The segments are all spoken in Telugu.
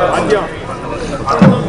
안녕.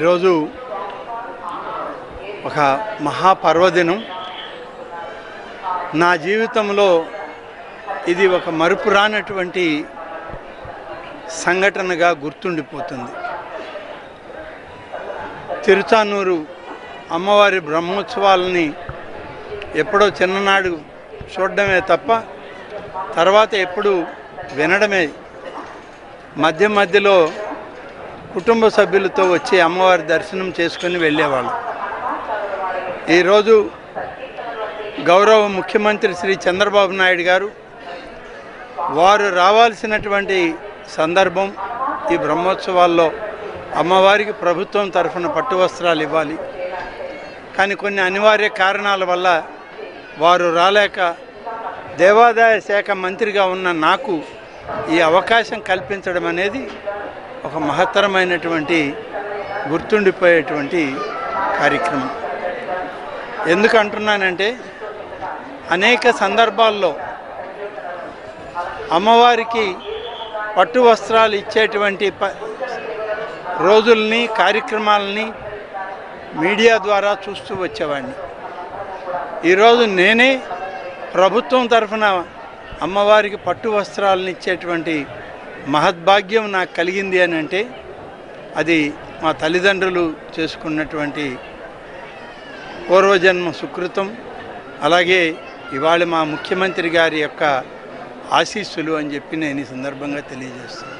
ఈరోజు ఒక మహాపర్వదినం. నా జీవితంలో ఇది ఒక మరుపురానటువంటి సంఘటనగా గుర్తుండిపోతుంది. తిరుచానూరు అమ్మవారి బ్రహ్మోత్సవాలని ఎప్పుడో చిన్ననాడు చూడడమే తప్ప తర్వాత ఎప్పుడు వినడమే. మధ్య మధ్యలో కుటుంబ సభ్యులతో వచ్చి అమ్మవారి దర్శనం చేసుకొని వెళ్ళేవాళ్ళు. ఈరోజు గౌరవ ముఖ్యమంత్రి శ్రీ చంద్రబాబు నాయుడు గారు వారు రావాల్సినటువంటి సందర్భం ఈ బ్రహ్మోత్సవాల్లో అమ్మవారికి ప్రభుత్వం తరఫున పట్టు వస్త్రాలు ఇవ్వాలి. కానీ కొన్ని అనివార్య కారణాల వల్ల వారు రాలేక దేవాదాయ శాఖ మంత్రిగా ఉన్న నాకు ఈ అవకాశం కల్పించడం అనేది ఒక మహత్తరమైనటువంటి గుర్తుండిపోయేటువంటి కార్యక్రమం. ఎందుకు అంటున్నానంటే అనేక సందర్భాల్లో అమ్మవారికి పట్టు వస్త్రాలు ఇచ్చేటువంటి ప రోజుల్ని కార్యక్రమాలని మీడియా ద్వారా చూస్తూ వచ్చేవాడిని. ఈరోజు నేనే ప్రభుత్వం తరఫున అమ్మవారికి పట్టు వస్త్రాలను ఇచ్చేటువంటి మహద్భాగ్యం నాకు కలిగింది అని అంటే అది మా తల్లిదండ్రులు చేసుకున్నటువంటి పూర్వజన్మ సుకృతం అలాగే ఇవాళ మా ముఖ్యమంత్రి గారి యొక్క ఆశీస్సులు అని చెప్పి నేను ఈ సందర్భంగా తెలియజేస్తాను.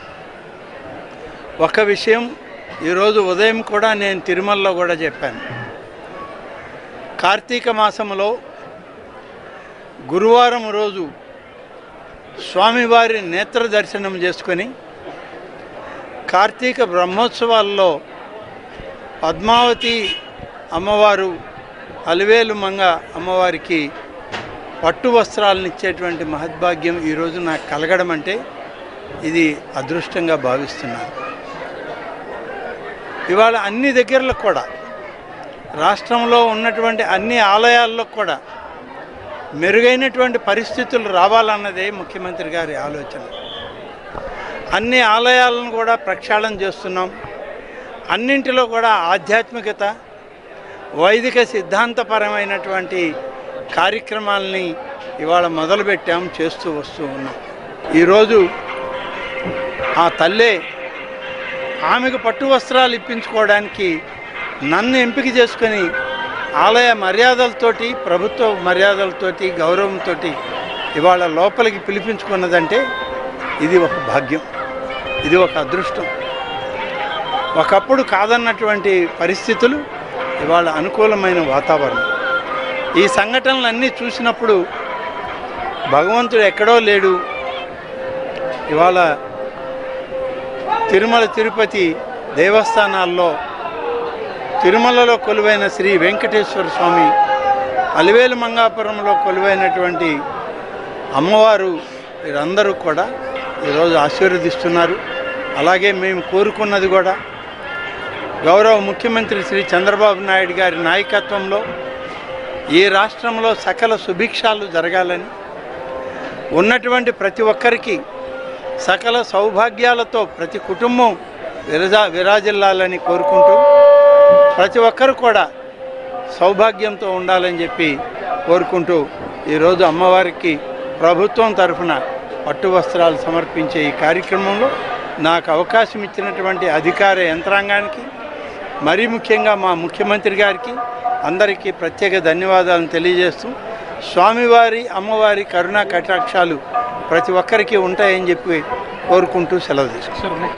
ఒక విషయం ఈరోజు ఉదయం కూడా నేను తిరుమలలో కూడా చెప్పాను. కార్తీక మాసంలో గురువారం రోజు స్వామివారి నేత్ర దర్శనం చేసుకొని కార్తీక బ్రహ్మోత్సవాల్లో పద్మావతి అమ్మవారు అలివేలు మంగ అమ్మవారికి పట్టు వస్త్రాలను ఇచ్చేటువంటి మహద్భాగ్యం ఈరోజు నాకు కలగడం అంటే ఇది అదృష్టంగా భావిస్తున్నాను. ఇవాళ అన్ని దగ్గరలో కూడా రాష్ట్రంలో ఉన్నటువంటి అన్ని ఆలయాల్లో కూడా మెరుగైనటువంటి పరిస్థితులు రావాలన్నదే ముఖ్యమంత్రి గారి ఆలోచన. అన్ని ఆలయాలను కూడా ప్రక్షాళన చేస్తున్నాం. అన్నింటిలో కూడా ఆధ్యాత్మికత వైదిక సిద్ధాంతపరమైనటువంటి కార్యక్రమాలని ఇవాళ మొదలుపెట్టాం చేస్తూ వస్తూ ఉన్నాం. ఈరోజు ఆ తల్లే ఆమెకు పట్టు వస్త్రాలు ఇప్పించుకోవడానికి నన్ను ఎంపిక చేసుకొని ఆలయ మర్యాదలతోటి ప్రభుత్వ మర్యాదలతోటి గౌరవంతో ఇవాళ లోపలికి పిలిపించుకున్నదంటే ఇది ఒక భాగ్యం. ఇది ఒక అదృష్టం. ఒకప్పుడు కాదన్నటువంటి పరిస్థితులు ఇవాళ అనుకూలమైన వాతావరణం. ఈ సంఘటనలన్నీ చూసినప్పుడు భగవంతుడు ఎక్కడో లేడు. ఇవాళ తిరుమల తిరుపతి దేవస్థానాల్లో తిరుమలలో కొలువైన శ్రీ వెంకటేశ్వర స్వామి అలివేలు మంగాపురంలో కొలువైనటువంటి అమ్మవారు వీరందరూ కూడా ఈరోజు ఆశీర్వదిస్తున్నారు. అలాగే మేము కోరుకున్నది కూడా గౌరవ ముఖ్యమంత్రి శ్రీ చంద్రబాబు నాయుడు గారి నాయకత్వంలో ఈ రాష్ట్రంలో సకల సుభిక్షాలు జరగాలని ఉన్నటువంటి ప్రతి ఒక్కరికి సకల సౌభాగ్యాలతో ప్రతి కుటుంబం విరజా విరాజిల్లాలని కోరుకుంటూ ప్రతి ఒక్కరు కూడా సౌభాగ్యంతో ఉండాలని చెప్పి కోరుకుంటూ ఈరోజు అమ్మవారికి ప్రభుత్వం తరఫున పట్టు వస్త్రాలు సమర్పించే ఈ కార్యక్రమంలో నాకు అవకాశం ఇచ్చినటువంటి అధికార యంత్రాంగానికి మరీ ముఖ్యంగా మా ముఖ్యమంత్రి గారికి అందరికీ ప్రత్యేక ధన్యవాదాలను తెలియజేస్తూ స్వామివారి అమ్మవారి కరుణా కటాక్షాలు ప్రతి ఒక్కరికి ఉంటాయని చెప్పి కోరుకుంటూ సెలవు తీసుకున్నాను